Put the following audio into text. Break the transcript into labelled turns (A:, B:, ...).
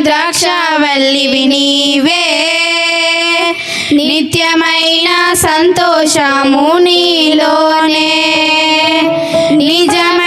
A: ద్రాక్షవల్లివి నీవే నిత్యమైన సంతోషము నీలోనే. నిజం